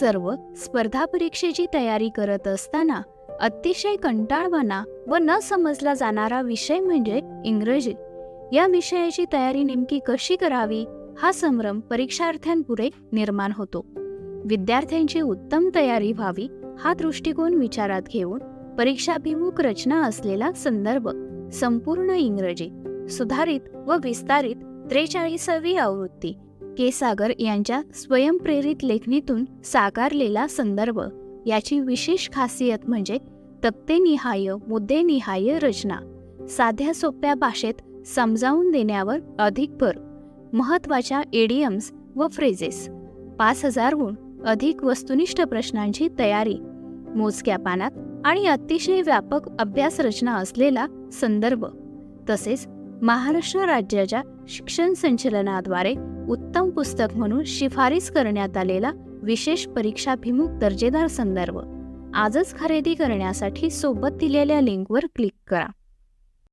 सर्व स्पर्धा परीक्षेची तयारी करत असताना अतिशय कंटाळवाणा व न समजला जाणारा विषय म्हणजे इंग्रजी. या विषयाची तयारी नेमकी कशी करावी हा संभ्रम परीक्षार्थ्यांपुढे निर्माण होतो. विद्यार्थ्यांची उत्तम तयारी व्हावी हा दृष्टिकोन विचारात घेऊन परीक्षाभिमुख रचना असलेला संदर्भ संपूर्ण इंग्रजी सुधारित व विस्तारित त्रेचाळीसावी आवृत्ती के सागर यांच्या स्वयंप्रेरित लेखणीतून साकारलेला संदर्भ. याची विशेष खासियत म्हणजे तक्तेनिहाय मुद्देनिहाय रचना. साध्या सोप्या भाषेत समजावून देण्यावर अधिक भर. महत्त्वाच्या एडियम्स व फ्रेजेस पाच हजारहून अधिक वस्तुनिष्ठ प्रश्नांची तयारी. मोजक्या पानात आणि अतिशय व्यापक अभ्यास रचना असलेला संदर्भ. तसेच महाराष्ट्र राज्याच्या शिक्षण संचलनाद्वारे उत्तम पुस्तक म्हणून शिफारस करण्यात आलेला विशेष परीक्षाभिमुख दर्जेदार संदर्भ. आजच खरेदी करण्यासाठी सोबत दिलेल्या लिंकवर क्लिक करा.